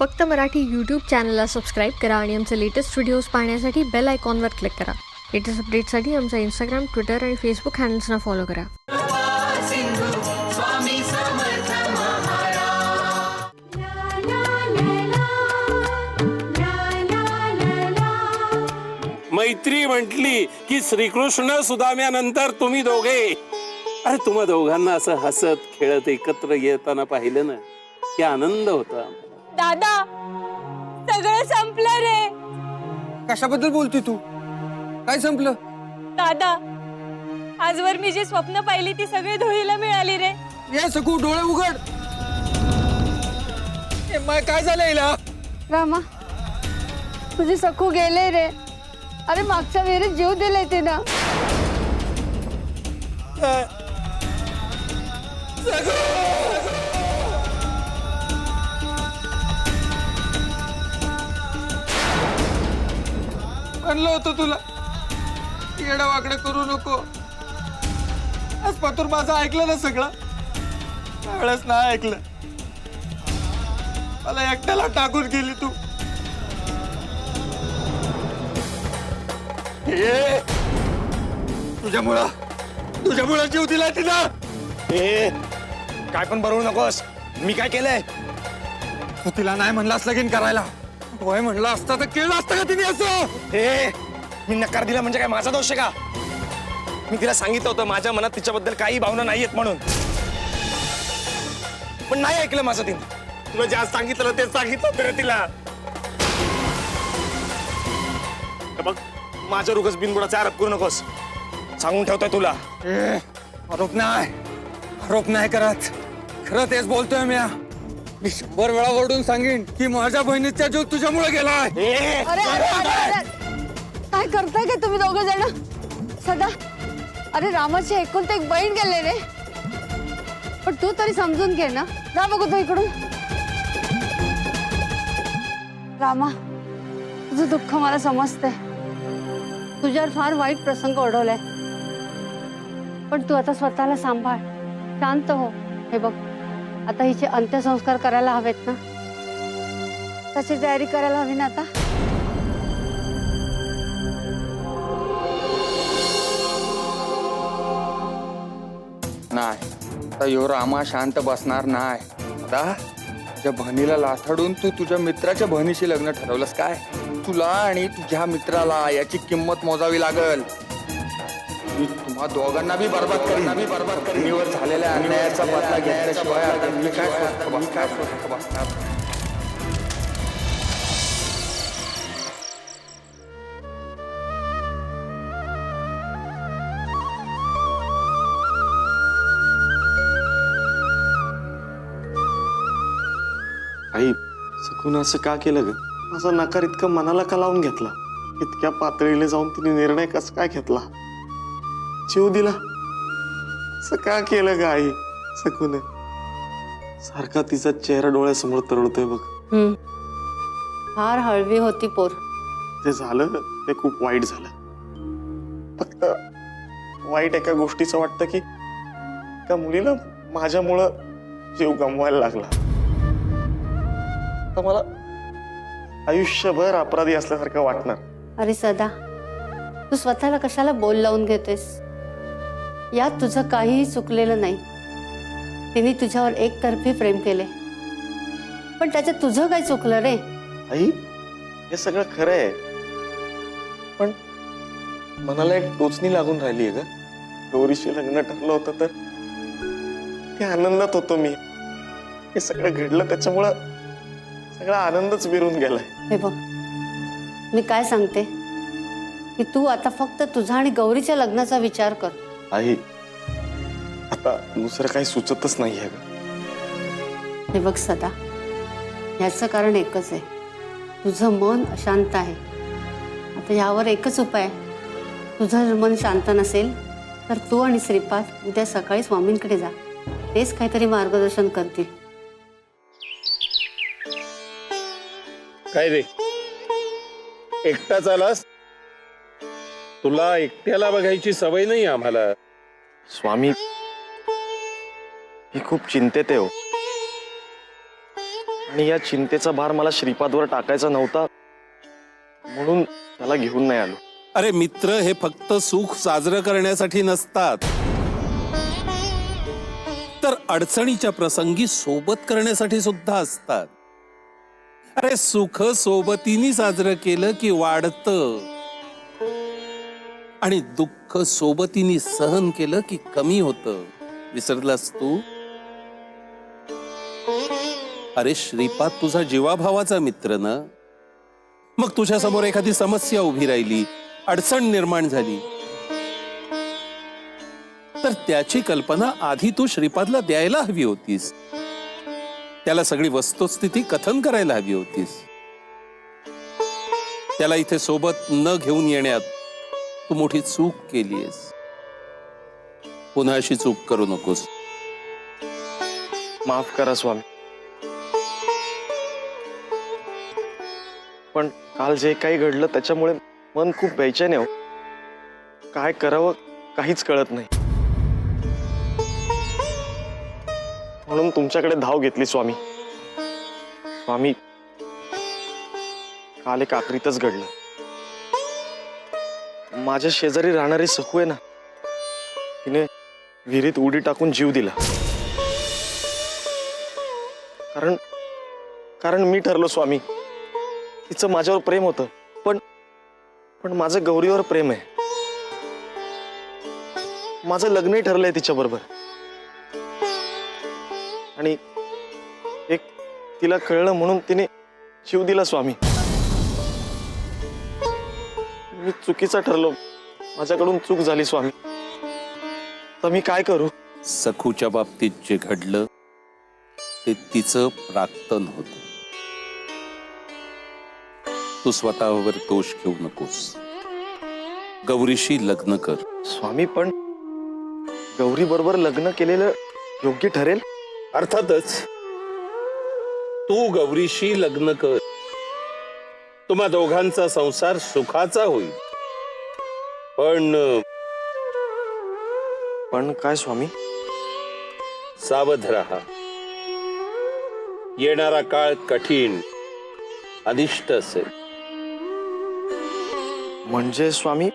फक्त मराठी यूट्यूब चॅनलला सबस्क्राईब करा आणि आमचे लेटेस्ट व्हिडिओज पाहण्यासाठी बेल आयकॉनवर क्लिक करा. लेटेस्ट अपडेटसाठी आमचा इंस्टाग्राम ट्विटर आणि फेसबुक हँडल्सना फॉलो करा. मैत्री म्हटली की श्रीकृष्ण सुदाम्यानंतर तुम्ही दोघे. अरे तुम्हा दोघांना असं हसत खेळत एकत्र येताना पाहिलं ना की आनंद होता. दादा सगळं संपलं रे. कशाबद्दल बोलते तू? काय संपलं? दादा आजवर मी जी स्वप्न पाहिली ती सगळी धुळीला मिळाली रे. ये सकू डोळे उघड. ए, माय काय झालं हिला? रामा तुझे सखू गेले रे. अरे मागच्या विहिरीत जीव दिले ते ना म्हणलं होतं तुला. येडा वाकडं करू नको. आज पातूर माझं ऐकलं ना सगळं. त्यावेळेस नाही ऐकलं. मला एकट्याला टाकून गेली तू. ए, तुझ्यामुळं तुझ्यामुळं जीव दिला तिला. ए काय पण बनवू नकोस. मी काय केलंय? तू तिला नाही म्हणलास लगीन करायला. वय म्हणलं असतं तर केलं असतं का तिने असं? ए मी नकार दिला म्हणजे काय माझा दोष आहे का? मी तिला सांगितलं होतं माझ्या मनात तिच्याबद्दल काही भावना नाहीयेत म्हणून. पण नाही ऐकलं माझं तिने. तुला ज्या सांगितलं तेच सांगितलं होतं रे तिला. हे बघ माझ्या रुगस बिनबुडाचा आरोप करू नकोस. सांगून ठेवतोय तुला. ए, आरोप नाही. आरोप नाही करत. खरं तेच बोलतोय मी मी शंभर वेळा ओरडून सांगेन की माझ्या बहिणीचा जीव तुझ्यामुळे गेलाय ए, अरे अरे अरे अरे. काय करताय का तुम्ही दोघ जण? सदा अरे रामाची एकुलते एक बहीण गेले रे. पण तू तरी समजून घे ना. जा बघू तू इकडून. रामा तुझं दुःख मला समजतंय. तुझ्यावर फार वाईट प्रसंग ओढवलाय. पण तू आता स्वतःला सांभाळ. शांत हो. हे बघ. आता हिचे अंत्यसंस्कार करायला हवेत ना? त्याची तयारी करायला हवी ना आता? नाही. आता यो रामा शांत बसणार नाही. आता तुझ्या बहिणीला लाथडून तू तुझ्या मित्राच्या बहिणीशी लग्न ठरवलंस काय? तुला आणि तुझ्या मित्राला याची किंमत मोजावी लागल. तुम्हा दोघांना बी बर्बाद करीन. बी बर्बाद करीन झालेल्या अन्यायाचा बदला घेतल्याशिवाय आता मी काय बस- काय बसणार आई सकून असं का केलं ग? माझा नकार इतका मनाला का लावून घेतला? इतक्या पातळीला जाऊन तिने निर्णय कसा काय घेतला? जीव दिला. का केलं ग आई सकून सारखा तिचा चेहरा डोळ्यासमोर तरळतोय बघ. फार हळवी होती पोर. ते झालं ते खूप वाईट झालं. फक्त वाईट एका गोष्टीचं वाटतं की त्या मुलीला माझ्यामुळं जीव गमवायला लागला. तर मला आयुष्यभर अपराधी असल्यासारखं वाटणार. अरे सदा तू स्वतःला कशाला बोल लावून घेतेस? यात तुझं काहीही चुकलेलं नाही. तिने तुझ्यावर एकतर्फी प्रेम केले. पण त्याच्यात तुझं काय चुकलं रे? आई हे सगळं खरं आहे पण मनाला एक टोचणी लागून राहिली आहे ग. गौरीशी लग्न ठरलं होतं तर ते आनंदात होतो मी. हे सगळं घडलं त्याच्यामुळं सगळा आनंदच विरून गेलाय. हे बघ मी काय सांगते? की तू आता फक्त तुझा आणि गौरीच्या लग्नाचा विचार कर. आई आता दुसरं काही सुचतच नाही आहे ग. हे बघ सदा ह्याचं कारण एकच आहे. तुझं मन अशांत आहे. आता यावर एकच उपाय आहे. तुझं जर मन शांत नसेल तर तू आणि श्रीपाद उद्या सकाळी स्वामींकडे जा. तेच काहीतरी मार्गदर्शन करतील. काय रे? एकटाच आलास? तुला एकट्याला बघायची सवय नाही आम्हाला. स्वामी मी खूप चिंतेत आहे हो. आणि या चिंतेचा भार मला श्रीपादवर टाकायचा नव्हता म्हणून त्याला घेऊन नाही आलो. अरे मित्र हे फक्त सुख साजरं करण्यासाठी नसतात. तर अडचणीच्या प्रसंगी सोबत करण्यासाठी सुद्धा असतात. अरे सुख सोबतीने साजरं केलं की वाढतं. आणि दुःख सोबतीने सहन केलं की कमी होतं. विसरलास तू? अरे श्रीपाद तुझा जीवाभावाचा मित्र ना? मग तुझ्या समोर एखादी समस्या उभी राहिली अडचण निर्माण झाली. तर त्याची कल्पना आधी तू श्रीपादला द्यायला हवी होतीस. त्याला सगळी वस्तुस्थिती कथन करायला हवी होतीस. त्याला इथे सोबत न घेऊन येण्यात तू मोठी चूक केलीयस. पुन्हा अशी चूक करू नकोस. माफ करा स्वामी. पण काल जे काही घडलं त्याच्यामुळे मन खूप बेचैन आहे हो. काय करावं काहीच कळत नाही. म्हणून तुमच्याकडे धाव घेतली स्वामी. स्वामी काल एक आकरीतच घडलं. माझ्या शेजारी राहणारी सखू आहे ना तिने विहिरीत उडी टाकून जीव दिला. कारण कारण मी ठरलो स्वामी तिचं माझ्यावर प्रेम होतं पण पण माझं गौरीवर प्रेम आहे. माझं लग्नही ठरलंय तिच्याबरोबर. आणि एक तिला कळलं म्हणून तिने जीव दिला स्वामी. मी चुकीचा ठरलो. माझ्याकडून चूक झाली स्वामी. तर मी काय करू? सखूच्या बाबतीत जे घडलं ते तिचं प्राक्तन होत. तू स्वतःवर दोष घेऊ नकोस. गौरीशी लग्न कर. स्वामी पण गौरी बरोबर लग्न केलेलं योग्य ठरेल? अर्थातच तू गौरीशी लग्न कर. तुम्हा दोघांचा संसार सुखाचा होईल. पण पण काय स्वामी? सावध राहा. येणारा काळ कठीण अनिष्ट असेल. म्हणजे स्वामी?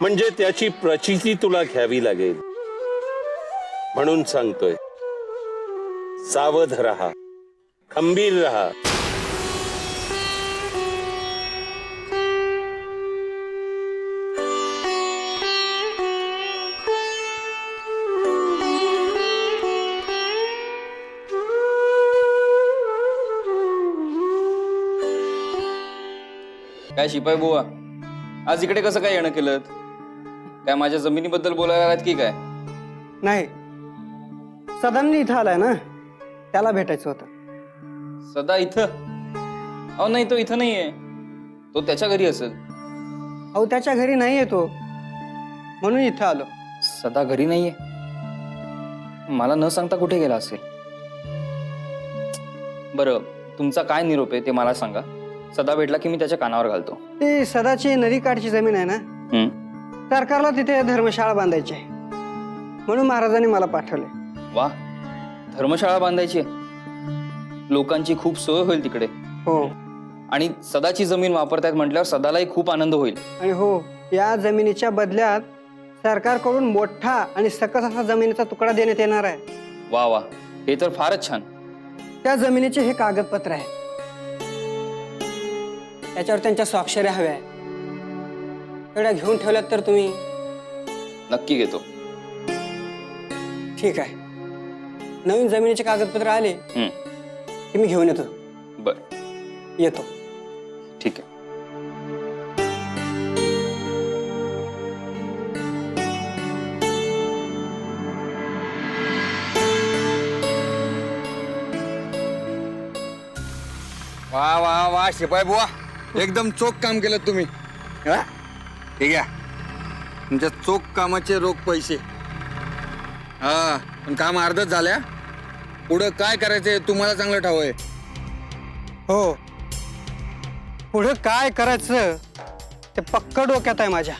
म्हणजे त्याची प्रचिती तुला घ्यावी लागेल. म्हणून सांगतोय सावध राहा. खंबीर राहा. काय शिपाई बुवा? आज इकडे कसं काय येणं केलं? काय माझ्या जमिनीबद्दल बोलायला आलात की काय? नाही. सदांनी इथं आलाय ना? त्याला भेटायचं होतं. सदा इथं? अहो नाही तो इथं नाहीये. तो त्याच्या घरी असेल. अहो त्याच्या घरी नाही येतो म्हणून इथं आलो. सदा घरी नाहीये? मला न सांगता कुठे गेला असेल? बरं तुमचा काय निरोप आहे ते मला सांगा. सदा भेटला की मी त्याच्या कानावर घालतो. ती सदाची नदीकाठची जमीन आहे ना? हम्म. सरकारला तिथे धर्मशाळा बांधायची आहे. म्हणून महाराजांनी मला पाठवले वा. धर्मशाळा बांधायची आहे. लोकांची खूप सोय होईल तिकडे. हो. आणि सदाची जमीन वापरतायत म्हटल्यावर सदालाही खूप आनंद होईल. आणि हो या जमिनीच्या बदल्यात सरकारकडून मोठा आणि सकस असा जमिनीचा तुकडा देण्यात येणार आहे. वा वा. हे तर फारच छान. त्या जमिनीचे हे कागदपत्र आहे. त्याच्यावर त्यांच्या स्वाक्षऱ्या हव्या आहे एवढ्या घेऊन ठेवल्यात तर तुम्ही? नक्की घेतो. ठीक आहे. नवीन जमिनीचे कागदपत्र आले हम्म. की मी घेऊन येतो. बर. येतो. ठीक आहे. वा वा वा शिपाई बुवा. एकदम चोख काम केलं तुम्ही. हा? ठीक आहे तुमच्या चोख कामाचे रोख पैसे. हा पण काम अर्धच झाल्या पुढं काय करायचंय तुम्हाला चांगलं ठाव आहे. हो. पुढं काय करायचं ते पक्क डोक्यात आहे माझ्या.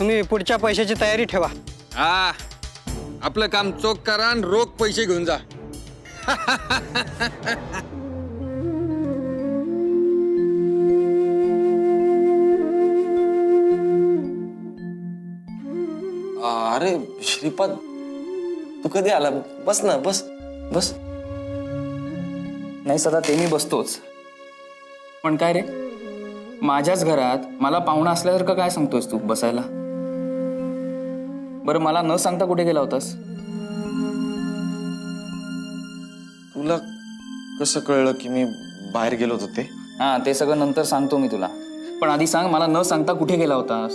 तुम्ही पुढच्या पैशाची तयारी ठेवा. हा. आपलं काम चोख करा आणि रोख पैसे घेऊन जा. अरे श्रीपाद तू कधी आला? बस ना बस बस. नाही सदा ते मी बसतोच. पण काय रे? माझ्याच घरात मला पाहुणा असल्यासारखं काय सांगतोयस तू बसायला? बरं मला न सांगता कुठे गेला होतास? तुला कसं कळलं की मी बाहेर गेलो होतो ते? हा ते सगळं नंतर सांगतो मी तुला. पण आधी सांग मला न सांगता कुठे गेला होतास?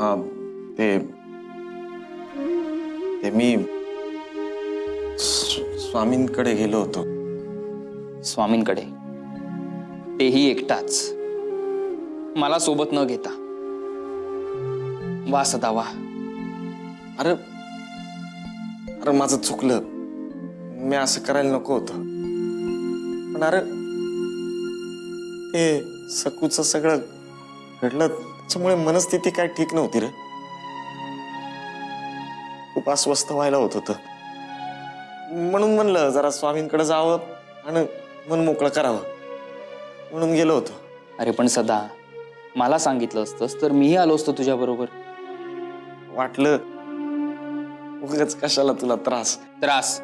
हा ते ते मी स्व- स्वामींकडे गेलो होतो. स्वामींकडे? तेही एकटाच. मला सोबत न घेता. वा सदा वा. अरे अरे माझं चुकलं. मी असं करायला नको होतं. पण अरे ते सकूचं सगळं घडलं. त्याच्यामुळे मनस्थिती काय ठीक नव्हती रे? खूप अस्वस्थ व्हायला होत होतं. म्हणून म्हणलं जरा स्वामींकडे जावं आणि मन मोकळं करावं. म्हणून गेलो होतो. अरे पण सदा मला सांगितलं असतंस तर मीही आलो असतो तुझ्या बरोबर. वाटलं उगाच कशाला तुला त्रास? त्रास.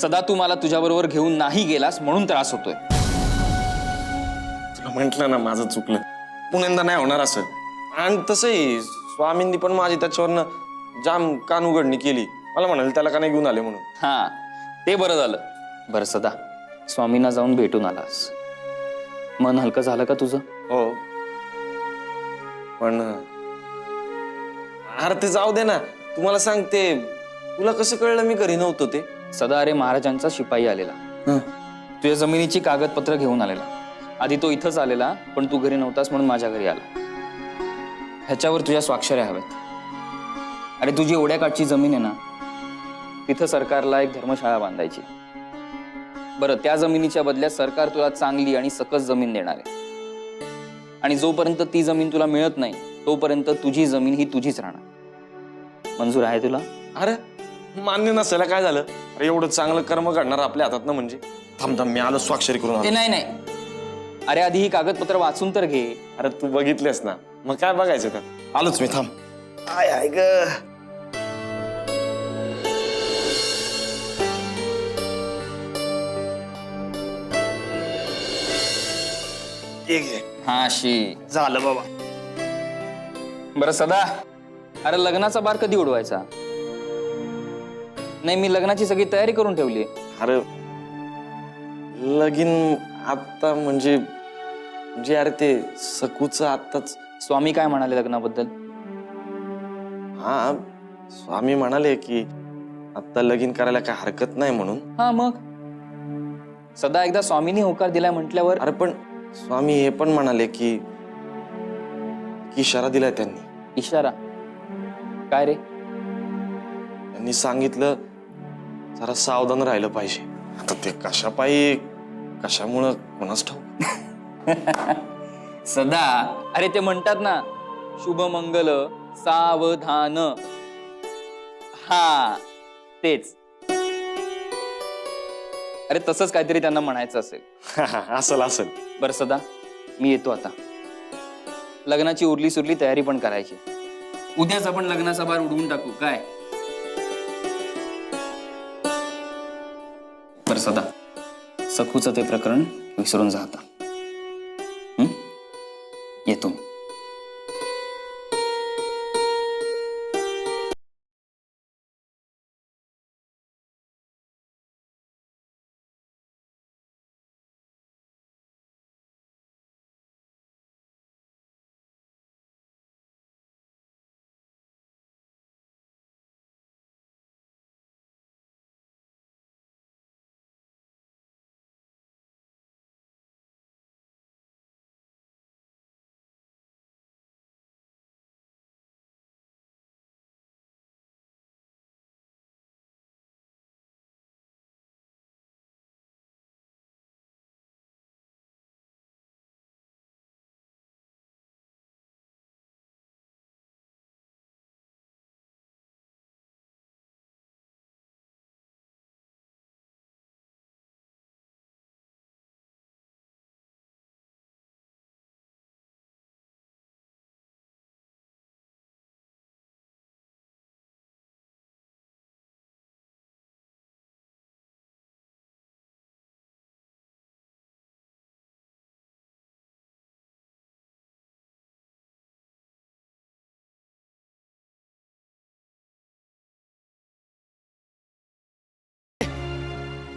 सदा तू मला तुझ्या बरोबर घेऊन नाही गेलास म्हणून त्रास होतोय. तुला म्हंटल ना माझं चुकलं. पुण्यांदा नाही होणार असं. आणि तसंही स्वामींनी पण माझी त्याच्यावरनं जाम कान उघडणी केली. मला म्हणाले त्याला का नाही घेऊन आले म्हणून? हा ते बरं झालं. बरं सदा. स्वामींना जाऊन भेटून आलास. मन हलकं झालं का तुझं? हो. पण अरे ते जाऊ दे ना. तुम्हाला सांगते तुला कसं कळलं मी घरी नव्हतो ते? सदा अरे महाराजांचा शिपाई आलेला. तुझ्या जमिनीची कागदपत्र घेऊन आलेला. आधी तो इथंच आलेला पण तू घरी नव्हतास म्हणून माझ्या घरी आला. ह्याच्यावर तुझ्या स्वाक्षऱ्या हव्यात. अरे तुझी एवढ्या काठची जमीन आहे ना तिथं सरकारला एक धर्मशाळा बांधायची बरं त्या जमिनीच्या बदल्यात सरकार तुला चांगली आणि सकस जमीन देणार आहे. आणि जोपर्यंत ती जमीन तुला मिळत नाही तोपर्यंत तुझी जमीन ही तुझीच राहणार. मंजूर आहे तुला? अरे मान्य नसायला काय झालं? अरे एवढं चांगलं कर्म घडणार आपल्या हातात ना म्हणजे? थांब थांब मी आलो स्वाक्षरी करून ए. नाही नाही. अरे आधी ही कागदपत्र वाचून तर घे. अरे तू बघितलेस ना. मग काय बघायचं त्यात आलोच मी थांब. आय आय ग. हा शी. झालं बाबा. बरं सदा. अरे लग्नाचा बार कधी उडवायचा? नाही मी लग्नाची सगळी तयारी करून ठेवली. अरे लगीन आता म्हणजे म्हणजे अरे ते सकूच आत्ताच. स्वामी काय म्हणाले लग्नाबद्दल? हा स्वामी म्हणाले की आता लगीन करायला काय हरकत नाही म्हणून. हा मग? सदा एकदा स्वामींनी होकार दिलाय म्हटल्यावर? अरे पण स्वामी हे पण म्हणाले की की इशारा दिलाय त्यांनी. इशारा? काय रे? त्यांनी सांगितलं जरा सावधान राहिलं पाहिजे. आता ते कशापायी कशामुळं कोणाच ठाऊक सदा. अरे ते म्हणतात ना शुभ मंगल सावधान. हा तेच. अरे तसंच काहीतरी त्यांना म्हणायचं असेल. असल असल. बरं सदा मी येतो आता. लग्नाची उरली सुरली तयारी पण करायची. उद्याच आपण लग्नाचा बार उडवून टाकू काय? बरं सदा सखूचं ते प्रकरण विसरून जा आता.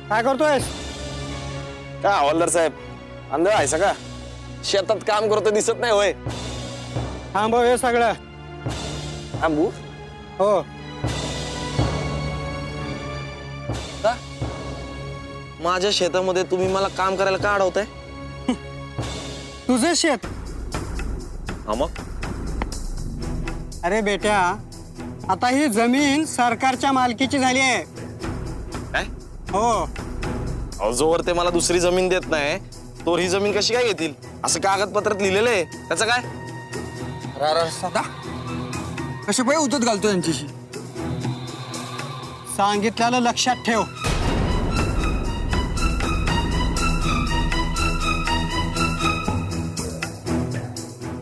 काय करतोयस? काय हवालदार साहेब आंधळ आहे का? शेतात काम करतो दिसत नाही होय. थांबव हे सगळं. थांबू? हो. माझ्या शेतामध्ये तुम्ही मला काम करायला का अडवताय? तुझं शेत? हा मग? अरे बेट्या आता ही जमीन सरकारच्या मालकीची झाली आहे. हो. अहो, जोवर ते मला दुसरी जमीन देत नाही तोवर ही जमीन कशी काय घेतील? असं कागदपत्रात लिहिलेलं आहे. त्याचं काय? सदा कसे पाय उतत घालतो यांच्याशी? सांगितल्याला लक्षात ठेव.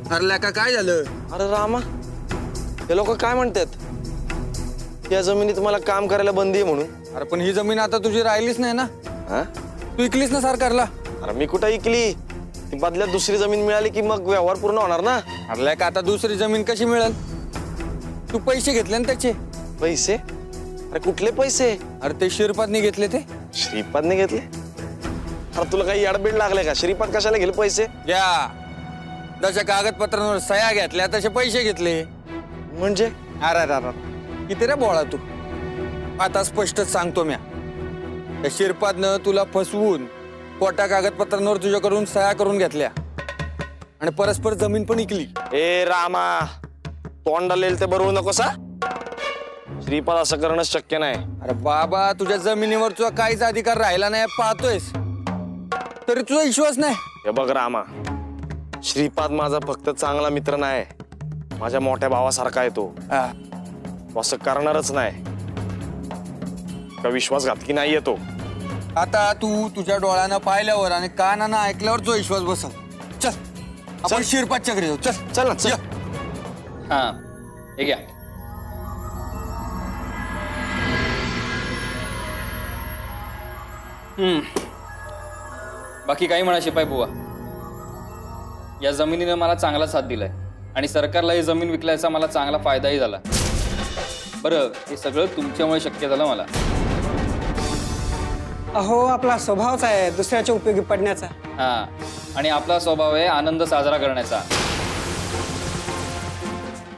ठरल्या का काय झालं? अरे रामा हे लोक काय म्हणतात? या जमिनीत मला काम करायला बंदी आहे म्हणून. अरे पण ही जमीन आता तुझी राहिलीच नाही ना. हा? तू इकलीस ना सरकारला. अरे मी कुठं ऐकली ती बदल्यात दुसरी जमीन मिळाली की मग व्यवहार पूर्ण होणार ना? अरल्या का आता दुसरी जमीन कशी मिळेल? तू पैसे घेतले ना त्याचे. पैसे? अरे कुठले पैसे? अरे ते शिरपातनी घेतले ते. श्रीपादने घेतले? अरे तुला काही याडबीड लागले का? श्रीपाद कशाला गेले पैसे? घ्या जशा कागदपत्रांवर सह्या घेतल्या तसे पैसे घेतले. म्हणजे? अरे अरे अरे. किती रे बोळा तू. आता स्पष्टच सांगतो म्या. त्या शिरपादनं तुला फसवून खोट्या कागदपत्रांवर तुझ्याकडून सह्या करून घेतल्या. आणि परस्पर जमीन पण इकली. ए रामा. तोंडाला येईल ते बरोबर नको सा श्रीपाद असं करणं शक्य नाही. अरे बाबा तुझ्या जमिनीवर तुझा काहीच अधिकार राहिला नाही पाहतोयस. तरी तुझा विश्वास नाही. हे बघ रामा. श्रीपाद माझा फक्त चांगला मित्र नाही. माझ्या मोठ्या भावासारखा आहे तो. हा. असं करणारच नाही. का विश्वासघातकी नाहीये तो? आता तू तुझ्या डोळ्यानं पाहिल्यावर आणि कानानं ऐकल्यावर तो विश्वास बसल. चल आपण शिरपादच्या घरी जाऊ चल. चल ना चल. हा हे घ्या. हम्म. बाकी काही म्हणा शिपाई बुवा. या जमिनीनं मला चांगला साथ दिलाय आणि सरकारला ही जमीन विकल्याचा मला चांगला फायदाही झाला. बरं हे सगळं तुमच्यामुळे शक्य झालं मला. अहो आपला स्वभावच आहे दुसऱ्याच्या उपयोगी पडण्याचा. हा आणि आपला स्वभाव आहे आनंद साजरा करण्याचा.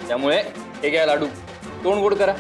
त्यामुळे हे घ्या लाडू. तोंड गोड करा.